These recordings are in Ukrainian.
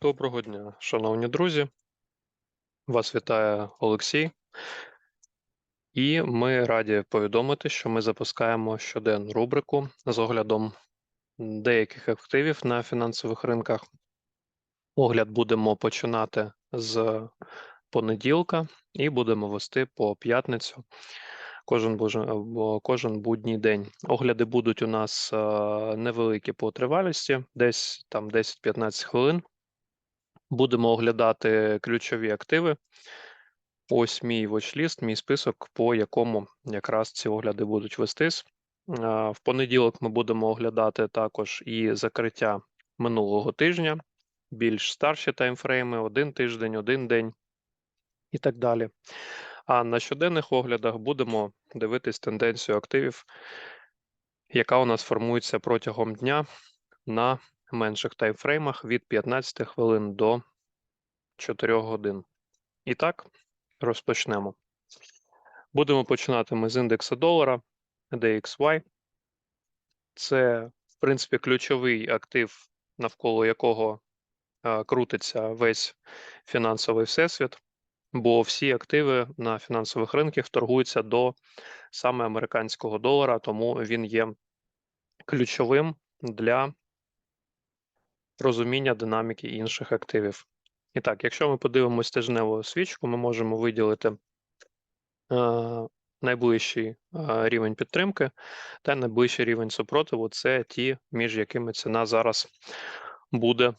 Доброго дня, шановні друзі. Вас вітає Олексій. І ми раді повідомити, що ми запускаємо щоденну рубрику з оглядом деяких активів на фінансових ринках. Огляд будемо починати з понеділка і будемо вести по п'ятницю кожен, кожен будній день. Огляди будуть у нас е, невеликі по тривалості, десь там 10-15 хвилин. Будемо оглядати ключові активи. Ось мій watchlist, мій список, по якому якраз ці огляди будуть вестись. В понеділок ми будемо оглядати також і закриття минулого тижня, більш старші таймфрейми, один тиждень, один день і так далі. А на щоденних оглядах будемо дивитись тенденцію активів, яка у нас формується протягом дня на менших таймфреймах від 15 хвилин до 4 годин. І так, розпочнемо. Будемо починати ми з індексу долара DXY. Це, в принципі, ключовий актив, навколо якого е, крутиться весь фінансовий всесвіт, бо всі активи на фінансових ринках торгуються до саме американського долара, тому він є ключовим для розуміння динаміки інших активів. І так, якщо ми подивимось тижневу свічку, ми можемо виділити е, найближчий е, рівень підтримки та найближчий рівень супротиву це ті, між якими ціна зараз буде е,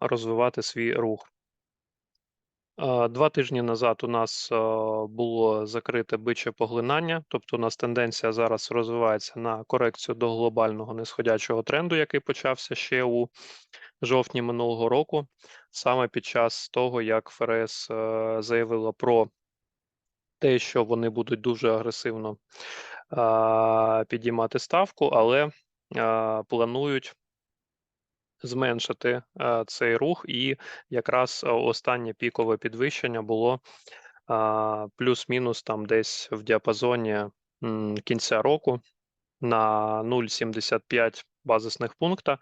розвивати свій рух. Два тижні назад у нас було закрите биче поглинання, тобто у нас тенденція зараз розвивається на корекцію до глобального нисходячого тренду, який почався ще у жовтні минулого року, саме під час того, як ФРС е, заявила про те, що вони будуть дуже агресивно підіймати ставку, але планують зменшити цей рух, і якраз останнє пікове підвищення було плюс-мінус там десь в діапазоні кінця року на 0,75 базисних пункта.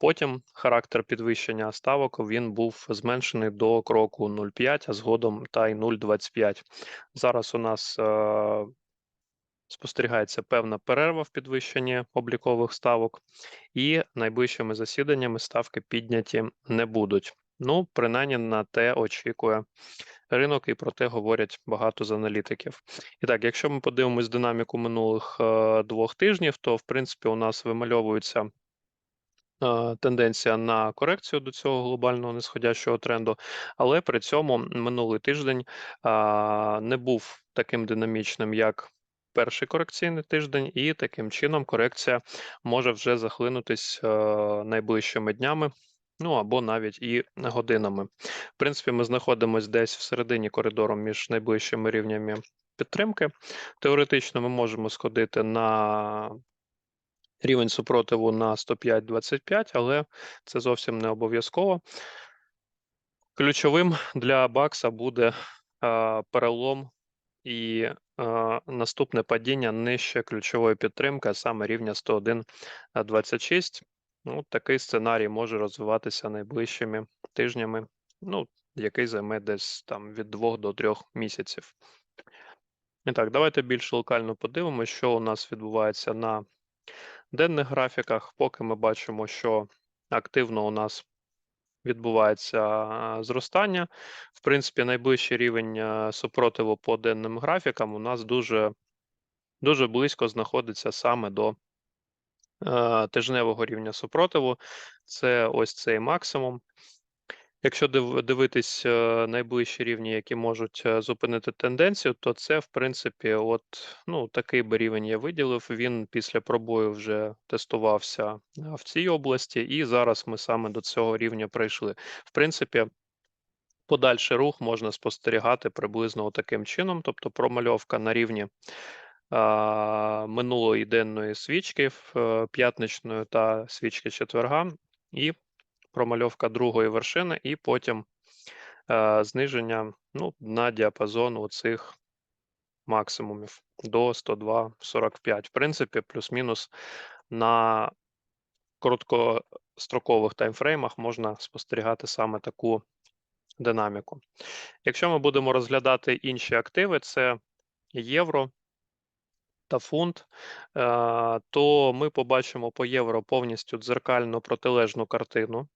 Потім характер підвищення ставок він був зменшений до кроку 0,5, а згодом та й 0,25. Зараз у нас е, спостерігається певна перерва в підвищенні облікових ставок, і найближчими засіданнями ставки підняті не будуть. Ну, принаймні на те очікує ринок, і про те говорять багато з аналітиків. І так, якщо ми подивимось динаміку минулих е, двох тижнів, то в принципі у нас вимальовується е, тенденція на корекцію до цього глобального нисходящого тренду, але при цьому минулий тиждень а, не був таким динамічним, як перший корекційний тиждень, і таким чином корекція може вже захлинутись е, найближчими днями. Ну або навіть і годинами. В принципі, ми знаходимося десь в середині коридору між найближчими рівнями підтримки. Теоретично ми можемо сходити на рівень супротиву на 105-25, але це зовсім не обов'язково. Ключовим для Бакса буде е, перелом і наступне падіння нижче ключової підтримки, а саме рівня 101.26. Ну, такий сценарій може розвиватися найближчими тижнями, ну, який займе десь там від 2 до 3 місяців. І так, давайте більш локально подивимося, що у нас відбувається на денних графіках. Поки ми бачимо, що активно у нас відбувається зростання. В принципі, найближчий рівень супротиву по денним графікам у нас дуже, дуже близько знаходиться саме до е, тижневого рівня супротиву. Це ось цей максимум. Якщо дивитись е, найближчі рівні, які можуть е, зупинити тенденцію, то це, в принципі, от ну такий би рівень я виділив. Він після пробою вже тестувався е, в цій області, і зараз ми саме до цього рівня прийшли. В принципі, подальший рух можна спостерігати приблизно таким чином, тобто промальовка на рівні минулої денної свічки п'ятничної та свічки четверга, і промальовка другої вершини, і потім е, зниження ну, на діапазон оцих максимумів до 102,45. В принципі, плюс-мінус на середньострокових таймфреймах можна спостерігати саме таку динаміку. Якщо ми будемо розглядати інші активи, це євро та фунт, е, то ми побачимо по євро повністю дзеркально протилежну картину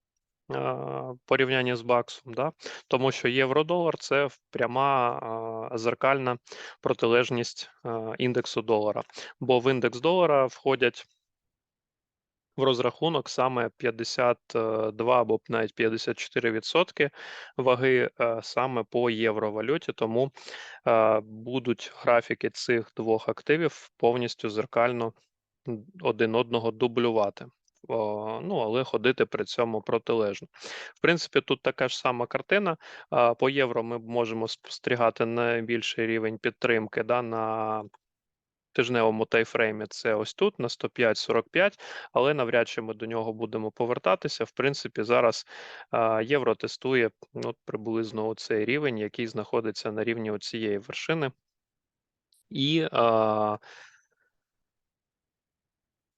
порівнянні з баксом, да? тому що євро-долар це пряма зеркальна протилежність індексу долара, бо в індекс долара входять в розрахунок саме 52 або навіть 54% ваги саме по євровалюті, тому будуть графіки цих двох активів повністю зеркально один одного дублювати. Ну, але ходити при цьому протилежно. В принципі, тут така ж сама картина. По євро ми можемо спостерігати найбільший рівень підтримки да, на тижневому тайфреймі це ось тут на 105-45, але навряд чи ми до нього будемо повертатися. В принципі, зараз євро тестує ну, приблизно цей рівень, який знаходиться на рівні цієї вершини. І а,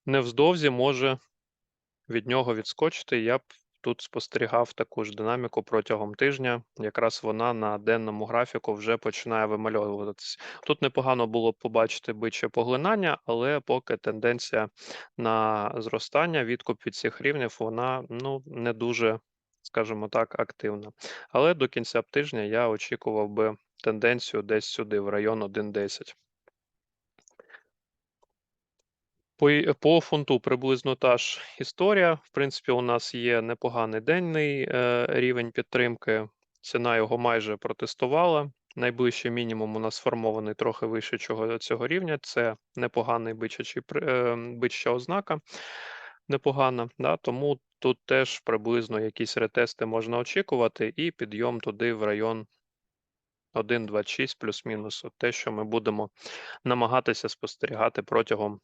невздовзі може від нього відскочити. Я б тут спостерігав таку ж динаміку протягом тижня. Якраз вона на денному графіку вже починає вимальовуватися. Тут непогано було б побачити биче поглинання, але поки тенденція на зростання, відкуп від цих рівнів, вона ну не дуже, скажімо так, активна. Але до кінця тижня я очікував би тенденцію десь сюди, в район 1.10. По, по фунту приблизно та ж історія. В принципі, у нас є непоганий денний е, рівень підтримки. Ціна його майже протестувала. Найближчий мінімум у нас сформований трохи вище чого, цього рівня. Це непоганий бичачий, е, бичача ознака. Непогана, да? тому тут теж приблизно якісь ретести можна очікувати, і підйом туди в район 1,26 плюс-мінус. Те, що ми будемо намагатися спостерігати протягом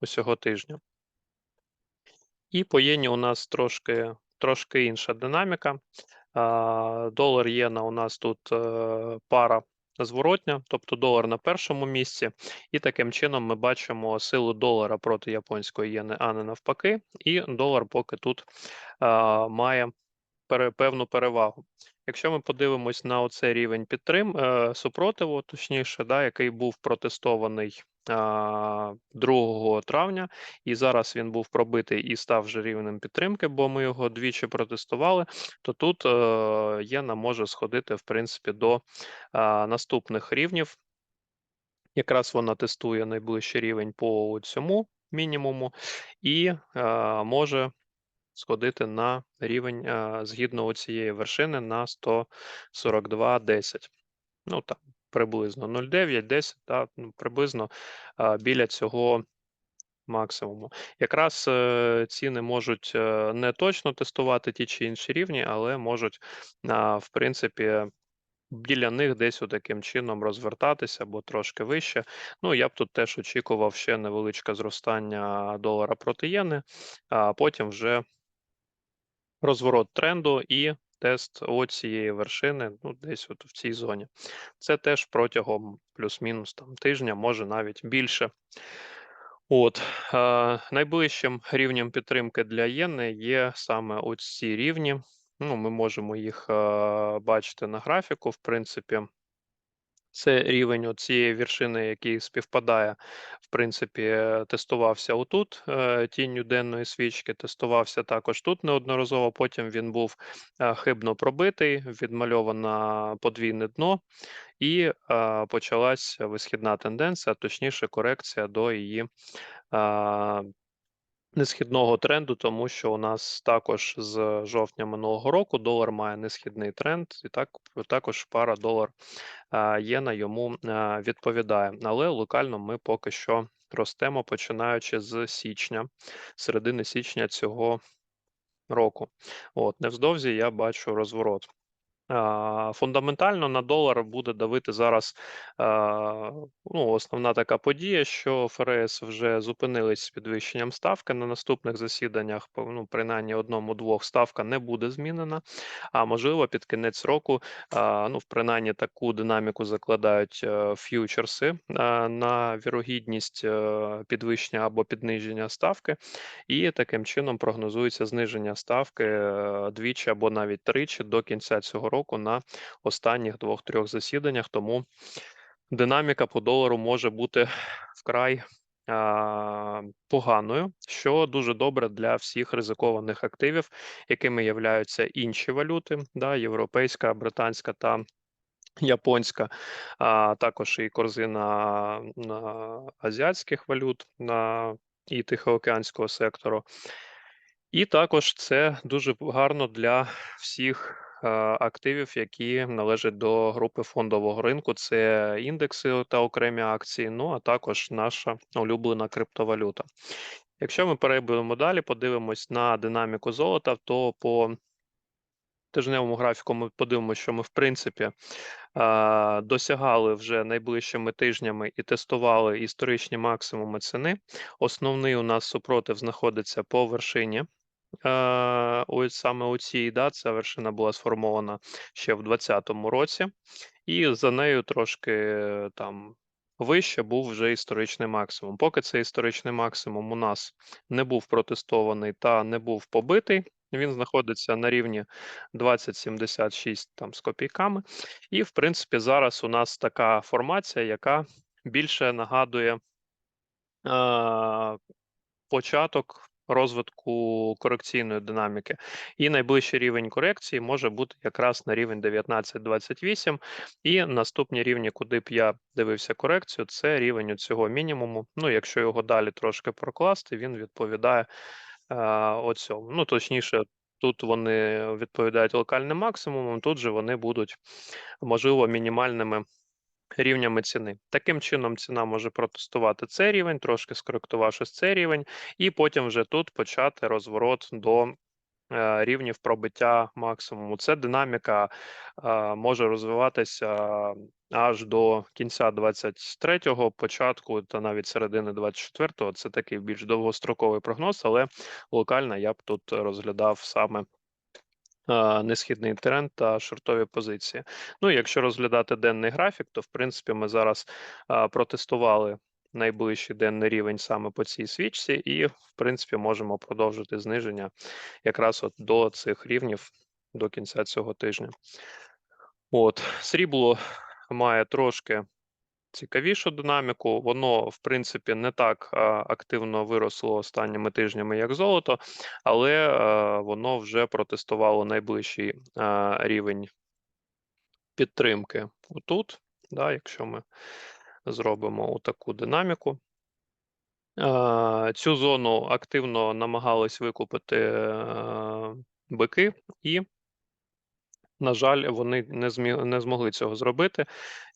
усього тижня. І по єні у нас трошки, трошки інша динаміка. Долар єна у нас тут е, пара зворотня, тобто долар на першому місці, і таким чином ми бачимо силу долара проти японської єни, а не навпаки, і долар поки тут має певну перевагу. Якщо ми подивимось на оцей рівень підтрим е, супротиву, точніше, да, який був протестований 2 травня, і зараз він був пробитий і став вже рівнем підтримки, бо ми його двічі протестували, то тут е, єна може сходити в принципі до наступних рівнів. Якраз вона тестує найближчий рівень по цьому мінімуму, і е, може сходити на рівень е, згідно цієї вершини на 142,10. Ну там приблизно 0,9, 10, та, ну, приблизно е, біля цього максимуму. Якраз е, ціни можуть не точно тестувати ті чи інші рівні, але можуть, в принципі, біля них десь таким чином розвертатися або трошки вище. Ну, я б тут теж очікував ще невеличке зростання долара проти єни, а потім вже розворот тренду і тест оцієї вершини, ну, десь от в цій зоні. Це теж протягом плюс-мінус там тижня, може навіть більше. От е, найближчим рівнем підтримки для єни є саме ось ці рівні. Ну, ми можемо їх е, бачити на графіку. В принципі, це рівень цієї вершини, який співпадає, в принципі, е, тестувався отут е, тінню денної свічки, тестувався також тут неодноразово. Потім він був е, хибно пробитий, відмальовано подвійне дно, і почалась висхідна тенденція, точніше, корекція до її. Несхідного тренду, тому що у нас також з жовтня минулого року долар має несхідний тренд, і так також пара долар єна йому відповідає. Але локально ми поки що ростемо, починаючи з січня, середини січня цього року. От невздовзі я бачу розворот. Фундаментально на долар буде давити зараз, ну, основна така подія, що ФРС вже зупинились з підвищенням ставки. На наступних засіданнях, ну, принаймні одному-двох ставка не буде змінена. А можливо, під кінець року, ну, принаймні таку динаміку закладають е, ф'ючерси на вірогідність е, підвищення або підниження ставки, і таким чином прогнозується зниження ставки е, двічі або навіть тричі до кінця цього року на останніх двох-трьох засіданнях. Тому динаміка по долару може бути вкрай поганою, що дуже добре для всіх ризикованих активів, якими являються інші валюти, да, європейська, британська та японська, а також і корзина на азіатських валют на і Тихоокеанського сектору. І також це дуже гарно для всіх активів, які належать до групи фондового ринку. Це індекси та окремі акції, ну а також наша улюблена криптовалюта. Якщо ми перейдемо далі, подивимось на динаміку золота, то по тижневому графіку ми подивимося, що ми в принципі досягали вже найближчими тижнями і тестували історичні максимуми ціни. Основний у нас супротив знаходиться по вершині. Е, ось саме у цій да, ця вершина була сформована ще в 2020 році, і за нею трошки е, там вище був вже історичний максимум. Поки цей історичний максимум у нас не був протестований та не був побитий, він знаходиться на рівні 2076 там з копійками. І, в принципі, зараз у нас така формація, яка більше нагадує е, початок розвитку корекційної динаміки. І найближчий рівень корекції може бути якраз на рівень 19-28. І наступні рівні, куди б я дивився корекцію, це рівень цього мінімуму. Ну, якщо його далі трошки прокласти, він відповідає е, оцьому. Ну, точніше, тут вони відповідають локальним максимумом, тут же вони будуть, можливо, мінімальними рівнями ціни. Таким чином, ціна може протестувати цей рівень, трошки скоректувавши цей рівень, і потім вже тут почати розворот до е, рівнів пробиття максимуму. Це динаміка е, може розвиватися аж до кінця 23-го, початку та навіть середини 24-го. Це такий більш довгостроковий прогноз, але локально я б тут розглядав саме несхідний тренд та шортові позиції. Ну, якщо розглядати денний графік, то в принципі ми зараз протестували найближчий денний рівень саме по цій свічці, і в принципі можемо продовжити зниження якраз от до цих рівнів до кінця цього тижня. От, срібло має трошки цікавішу динаміку. Воно, в принципі, не так активно виросло останніми тижнями, як золото, але воно вже протестувало найближчий рівень підтримки отут. Да, Якщо ми зробимо таку динаміку. Цю зону активно намагались викупити бики, і на жаль, вони не змі не змогли цього зробити.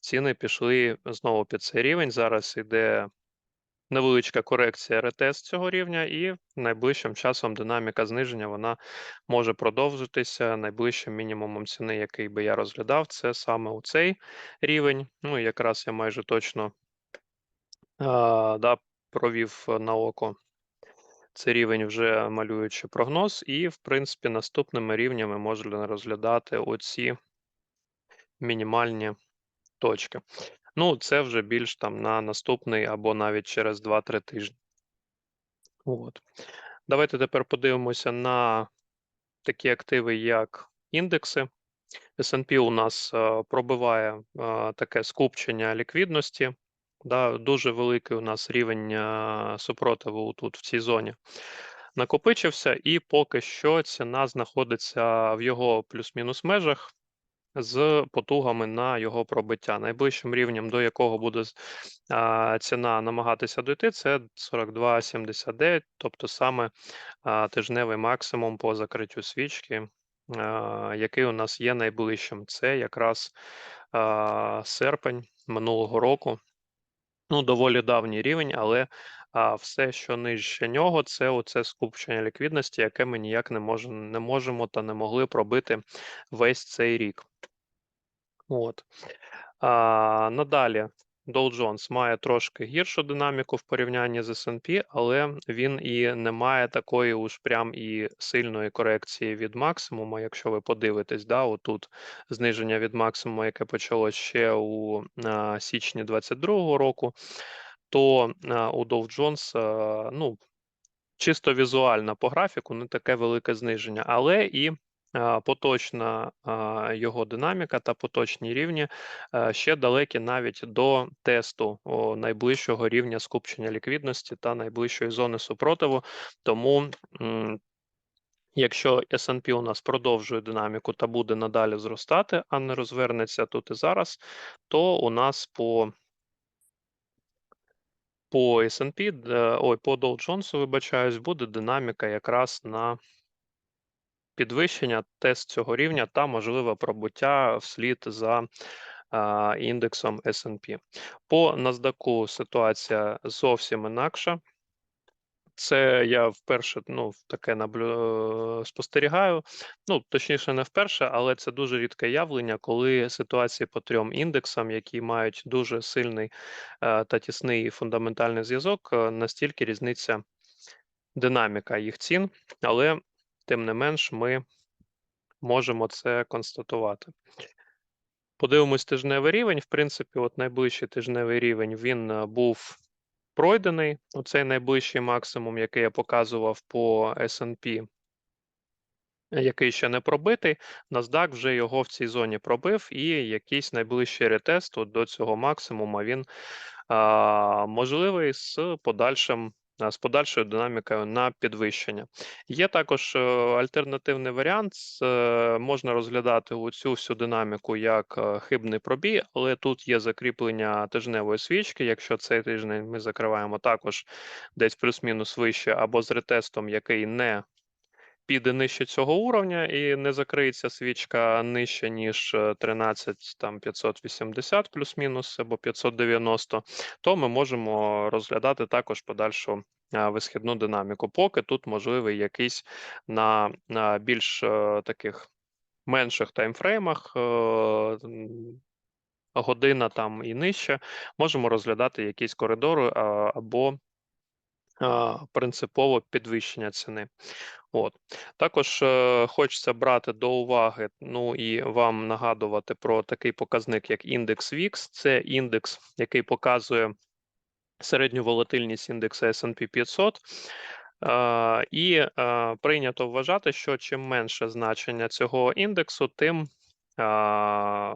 Ціни пішли знову під цей рівень. Зараз іде невеличка корекція ретест цього рівня, і найближчим часом динаміка зниження вона може продовжитися. Найближчим мінімумом ціни, який би я розглядав, це саме у цей рівень. Ну, якраз я майже точно а, да, провів на око це рівень вже малюючи прогноз, і, в принципі, наступними рівнями можна розглядати оці мінімальні точки. Ну, це вже більш там на наступний або навіть через 2-3 тижні. От. Давайте тепер подивимося на такі активи, як індекси. S&P у нас а, пробиває а, таке скупчення ліквідності. Да, Дуже великий у нас рівень а, супротиву тут в цій зоні накопичився, і поки що ціна знаходиться в його плюс-мінус межах з потугами на його пробиття. Найближчим рівнем, до якого буде а, ціна намагатися дойти, це 42,79, тобто саме а, тижневий максимум по закриттю свічки, а, який у нас є найближчим. Це якраз а, серпень минулого року. Ну, доволі давній рівень, але а все, що нижче нього, це оце скупчення ліквідності, яке ми ніяк не можемо не можемо та не могли пробити весь цей рік. От. А, Надалі Dow Jones має трошки гіршу динаміку в порівнянні з S&P, але він і не має такої уж прям і сильної корекції від максимуму. Якщо ви подивитесь, да, отут зниження від максимуму, яке почалось ще у січні 2022 року, то у Dow Jones, ну, чисто візуально по графіку не таке велике зниження, але і поточна його динаміка та поточні рівні ще далекі навіть до тесту найближчого рівня скупчення ліквідності та найближчої зони супротиву. Тому Якщо S&P у нас продовжує динаміку та буде надалі зростати, а не розвернеться тут і зараз, то у нас по по S&P, ой, по Dow Jones, вибачаюсь, буде динаміка якраз на підвищення, тест цього рівня та можливе пробуття вслід за індексом S&P. По NASDAQ ситуація зовсім інакша. Це я вперше ну, таке наблю... спостерігаю. Ну, точніше, не вперше, але це дуже рідке явлення, коли ситуації по трьом індексам, які мають дуже сильний е, та тісний фундаментальний зв'язок, е, настільки різниця динаміка їх цін, але тим не менш ми можемо це констатувати. Подивимось тижневий рівень. В принципі, от найближчий тижневий рівень він е, був пройдений. Оцей найближчий максимум, який я показував по S&P, який ще не пробитий. NASDAQ вже його в цій зоні пробив, і якийсь найближчий ретест от до цього максимуму він а, можливий з подальшим. А, З подальшою динамікою на підвищення. Є також е, альтернативний варіант. е, Можна розглядати цю всю динаміку як е, хибний пробій, але тут є закріплення тижневої свічки. Якщо цей тиждень ми закриваємо також десь плюс-мінус вище, або з ретестом, який не піде нижче цього уровня і не закриється свічка нижче, ніж е, 13 там 580 плюс-мінус або 590, то ми можемо розглядати також подальшу висхідну динаміку. Поки тут можливий якийсь на, на більш е, таких менших таймфреймах. е, Година там і нижче, можемо розглядати якісь коридори або принципово підвищення ціни. От також е, хочеться брати до уваги, ну і вам нагадувати про такий показник, як індекс VIX. Це індекс, який показує середню волатильність індексу S&P 500. Е, і е, прийнято вважати, що чим менше значення цього індексу, тим е,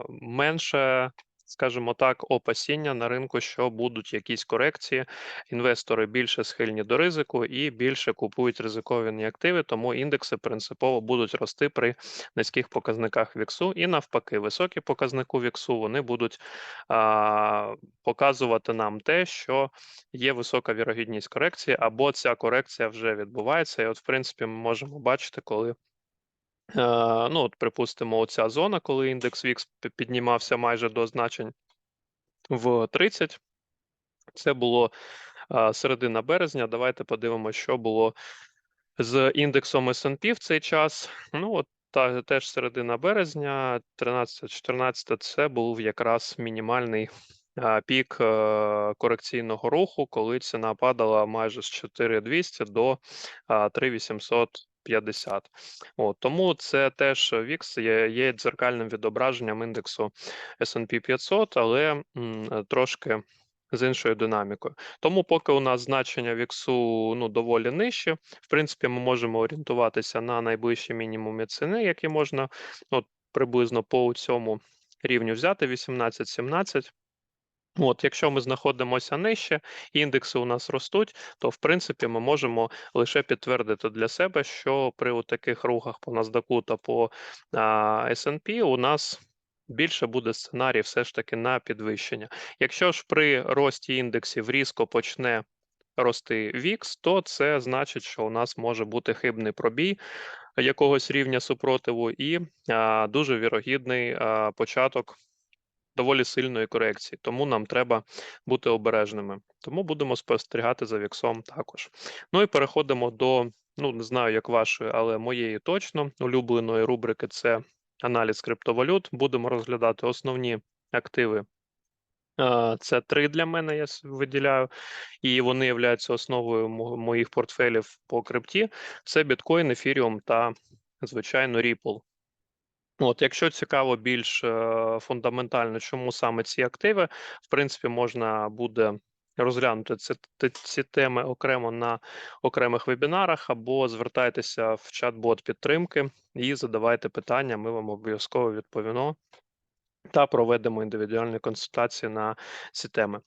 менше, скажімо так, опасіння на ринку, що будуть якісь корекції. Інвестори більше схильні до ризику і більше купують ризиковані активи, тому індекси принципово будуть рости при низьких показниках віксу, і навпаки, високі показнику віксу вони будуть а, показувати нам те, що є висока вірогідність корекції, або ця корекція вже відбувається. І, от, в принципі, ми можемо бачити, коли. Е, ну, от, припустимо, оця зона, коли індекс VIX піднімався майже до значень в 30. Це було е, середина березня. Давайте подивимося, що було з індексом СНП в цей час. Ну, от та теж середина березня, 13-14, це був якраз мінімальний е, пік корекційного руху, коли ціна падала майже з 4200 до 3800 50. От, Тому це теж VIX є є дзеркальним відображенням індексу S&P 500, але м, трошки з іншою динамікою. Тому, поки у нас значення віксу ну доволі нижче, в принципі, ми можемо орієнтуватися на найближчі мінімумі ціни, які можна от, приблизно по цьому рівню взяти: 18-17. От, якщо ми знаходимося нижче, індекси у нас ростуть, то в принципі ми можемо лише підтвердити для себе, що при таких рухах по NASDAQ та по S&P у нас більше буде сценарій все ж таки на підвищення. Якщо ж при рості індексів різко почне рости VIX, то це значить, що у нас може бути хибний пробій якогось рівня супротиву і а, дуже вірогідний а, початок доволі сильної корекції, тому нам треба бути обережними. Тому будемо спостерігати за віксом також. Ну і переходимо до, ну не знаю, як вашої, але моєї точно улюбленої рубрики це аналіз криптовалют. Будемо розглядати основні активи. Це три для мене, я виділяю, і вони являються основою моїх портфелів по крипті. Це біткоін, ефіріум та, звичайно, Ripple. От, якщо цікаво більш е, фундаментально, чому саме ці активи, в принципі, можна буде розглянути ці, ці теми окремо на окремих вебінарах, або звертайтеся в чат-бот підтримки і задавайте питання, ми вам обов'язково відповімо та проведемо індивідуальні консультації на ці теми.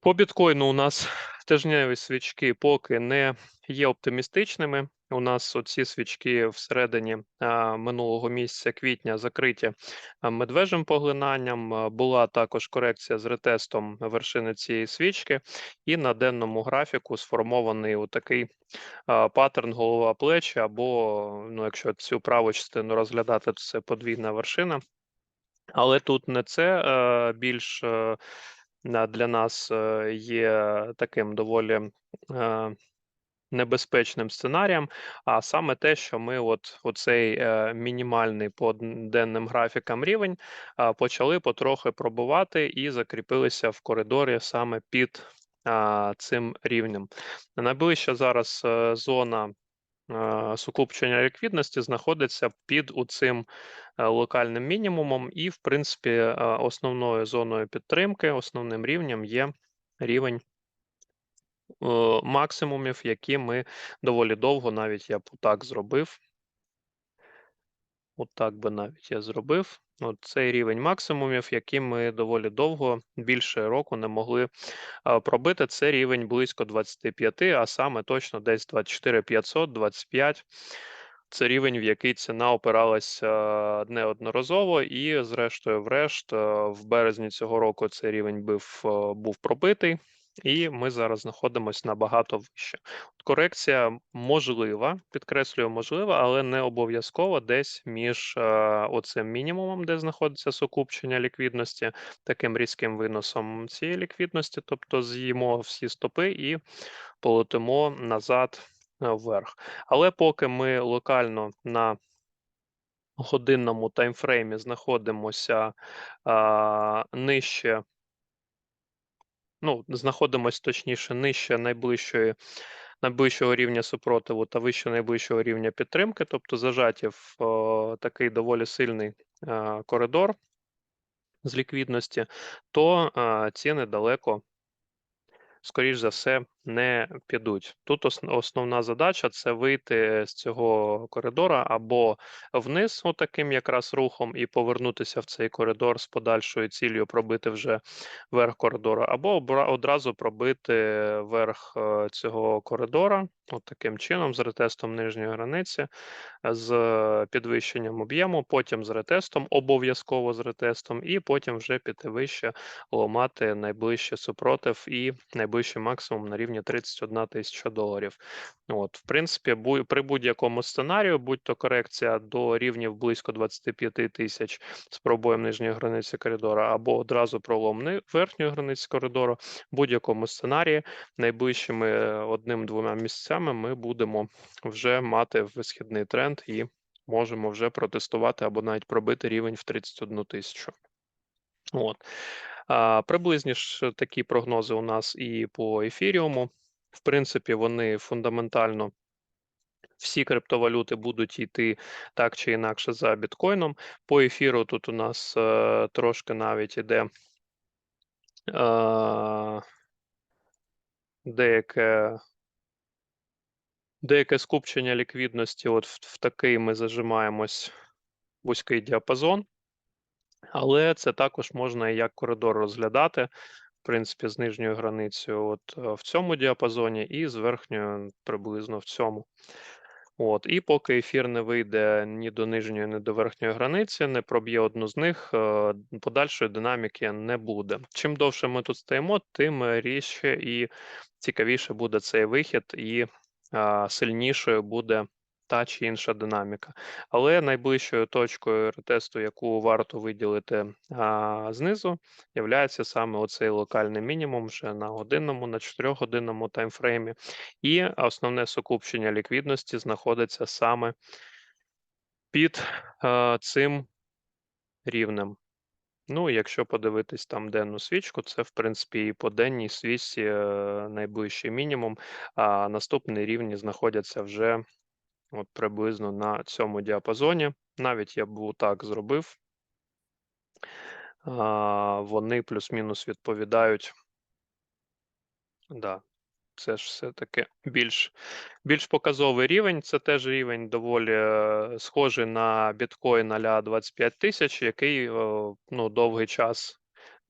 По біткоїну у нас тижневі свічки поки не є оптимістичними. У нас оці свічки всередині минулого місяця квітня закриті медвежим поглинанням. Була також корекція з ретестом вершини цієї свічки, і на денному графіку сформований такий паттерн голова плечі, або ну, якщо цю праву частину розглядати, то це подвійна вершина. Але тут не це більш для нас є таким доволі небезпечним сценарієм, а саме те, що ми от оцей е, мінімальний по денним графікам рівень почали потрохи пробувати і закріпилися в коридорі саме під цим рівнем. Найближча зараз е, зона е, сукупчення ліквідності знаходиться під цим локальним мінімумом, і, в принципі, основною зоною підтримки, основним рівнем є рівень максимумів, які ми доволі довго, навіть я б так зробив. Отак би навіть я зробив. От цей рівень максимумів, які ми доволі довго, більше року не могли пробити. Це рівень близько 25, а саме точно десь 24 500, 25. Це рівень, в який ціна опиралася е, неодноразово, і, зрештою, врешт, в березні цього року цей рівень був, був пробитий, і ми зараз знаходимося набагато вище. Корекція можлива, підкреслюю, можлива, але не обов'язково десь між е, оцим мінімумом, де знаходиться сукупчення ліквідності, таким різким виносом цієї ліквідності, тобто з'їмо всі стопи і полетимо назад е, вверх. Але поки ми локально на годинному таймфреймі знаходимося а, нижче, ну, знаходимося точніше нижче найближчої найближчого рівня супротиву та вище найближчого рівня підтримки, тобто зажаті в о, такий доволі сильний о, коридор з ліквідності, то о, ціни далеко, скоріш за все, не підуть. Тут основна задача це вийти з цього коридора або вниз, отаким якраз рухом, і повернутися в цей коридор з подальшою ціллю пробити вже верх коридора, або одразу пробити верх е, цього коридора, от таким чином, з ретестом нижньої границі, з підвищенням об'єму, потім з ретестом, обов'язково з ретестом, і потім вже піти вище, ламати найближчий супротив і найближчий максимум на рівні 31 тисяча доларів. От, в принципі, при будь-якому сценарію, будь-то корекція до рівнів близько 25 тисяч з пробоєм нижньої границі коридора, або одразу пролом верхньої границі коридору, будь-якому сценарії найближчими е, одним-двома місяцями ми будемо вже мати висхідний тренд і можемо вже протестувати або навіть пробити рівень в 31 тисячу. От. Приблизні ж такі прогнози у нас і по ефіріуму. В принципі, вони фундаментально всі криптовалюти будуть йти так чи інакше за біткоїном. По ефіру тут у нас е, трошки навіть іде е, деяке, деяке скупчення ліквідності. От в, в такий ми зажимаємось вузький діапазон. Але це також можна як коридор розглядати, в принципі, з нижньою границею от е, в цьому діапазоні, і з верхньою приблизно в цьому. От, і поки ефір не вийде ні до нижньої, ні до верхньої границі, не проб'є одну з них, е, подальшої динаміки не буде. Чим довше ми тут стоїмо, тим рідше і цікавіше буде цей вихід, і а, сильнішою буде та чи інша динаміка. Але найближчою точкою ретесту, яку варто виділити а, знизу, являється саме оцей локальний мінімум вже на годинному, на 4-годинному таймфреймі. І основне сукупчення ліквідності знаходиться саме під а, цим рівнем. Ну, якщо подивитись там денну свічку, це в принципі і по денній свічці е, найближчий мінімум, а наступні рівні знаходяться вже от приблизно на цьому діапазоні. Навіть я б так зробив. Вони плюс-мінус відповідають. Да, це ж все-таки більш більш показовий рівень. Це теж рівень доволі е, схожий на біткоін аля 25 тисяч, який е, ну, довгий час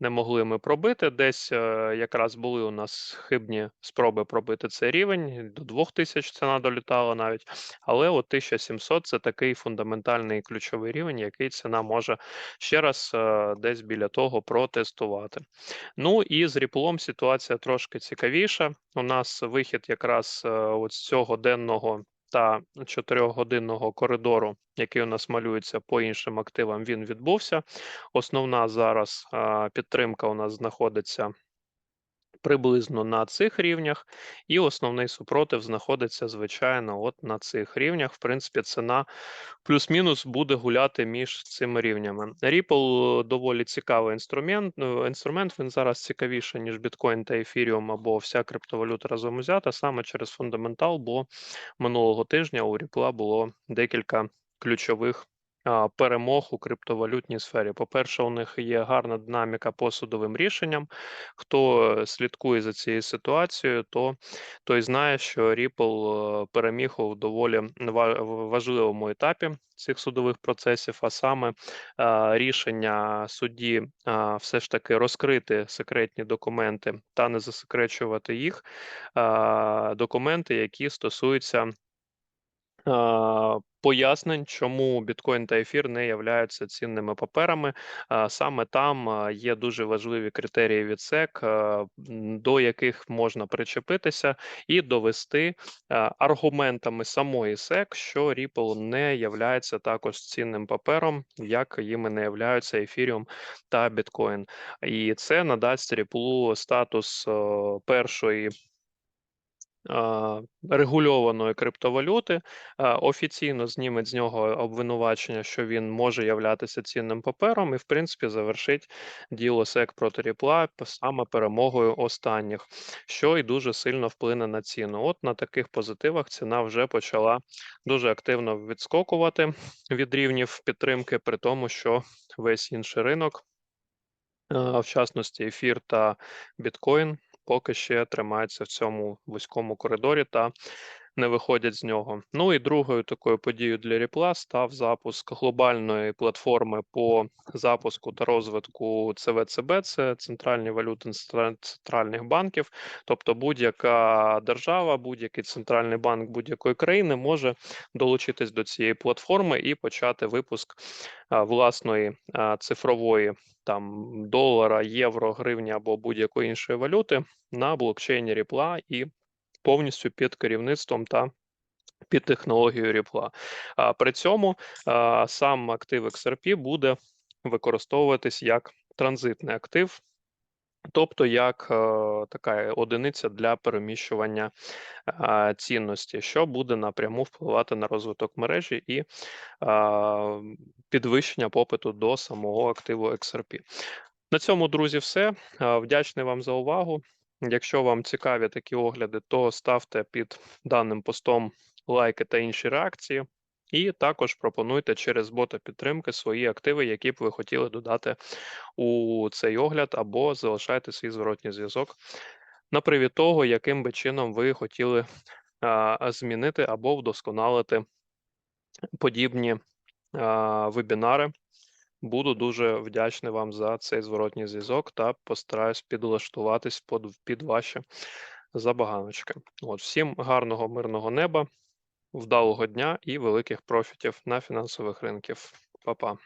не могли ми пробити. Десь е, якраз були у нас хибні спроби пробити цей рівень. До 2000 ціна долітала навіть. Але от 1700 це такий фундаментальний ключовий рівень, який ціна може ще раз е, десь біля того протестувати. Ну і з ріплом ситуація трошки цікавіша. У нас вихід якраз е, от з цього денного та 4-годинного коридору, який у нас малюється по іншим активам, він відбувся. Основна зараз підтримка у нас знаходиться приблизно на цих рівнях, і основний супротив знаходиться, звичайно, от на цих рівнях. В принципі, ціна плюс-мінус буде гуляти між цими рівнями. Ripple доволі цікавий інструмент. Ну, інструмент він зараз цікавіший, ніж біткоін та ефіріум або вся криптовалюта разом узята, саме через фундаментал, бо минулого тижня у Ripple було декілька ключових перемог у криптовалютній сфері. По-перше, у них є гарна динаміка по судовим рішенням. Хто слідкує за цією ситуацією, то той знає, що Ripple е, переміг у доволі важливому етапі цих судових процесів, а саме рішення судді все ж таки розкрити секретні документи та не засекречувати їх. Документи, які стосуються пояснень, чому біткоін та ефір не являються цінними паперами. Саме там є дуже важливі критерії від СЕК, до яких можна причепитися і довести аргументами самої СЕК, що Ripple не являється також цінним папером, як їми не являються ефіріум та біткоін. І це надасть Ripple статус першої регульованої криптовалюти, офіційно зніме з нього обвинувачення, що він може являтися цінним папером, і в принципі завершить діло СЕК проти Ріпла саме перемогою останніх, що і дуже сильно вплине на ціну. От на таких позитивах ціна вже почала дуже активно відскокувати від рівнів підтримки, при тому, що весь інший ринок, в частності ефір та біткоін поки ще тримається в цьому вузькому коридорі та не виходять з нього. Ну і другою такою подією для Ріпла став запуск глобальної платформи по запуску та розвитку ЦВЦБ, це центральні валюти центральних банків. Тобто будь-яка держава, будь-який центральний банк будь-якої країни може долучитись до цієї платформи і почати випуск власної цифрової там долара, євро, гривні або будь-якої іншої валюти на блокчейні Ріпла і повністю під керівництвом та під технологією Ріпла. При цьому сам актив XRP буде використовуватись як транзитний актив. Тобто як е, така одиниця для переміщування е, цінності, що буде напряму впливати на розвиток мережі і е, підвищення попиту до самого активу XRP. На цьому, друзі, все. Е, вдячний вам за увагу. Якщо вам цікаві такі огляди, то ставте під даним постом лайки та інші реакції. І також пропонуйте через бота підтримки свої активи, які б ви хотіли додати у цей огляд, або залишайте свій зворотній зв'язок на привід того, яким би чином ви хотіли а, змінити або вдосконалити подібні а, вебінари. Буду дуже вдячний вам за цей зворотній зв'язок та постараюсь підлаштуватись під, ваші забаганочки. От всім гарного мирного неба, вдалого дня і великих профітів на фінансових ринків. Па-па.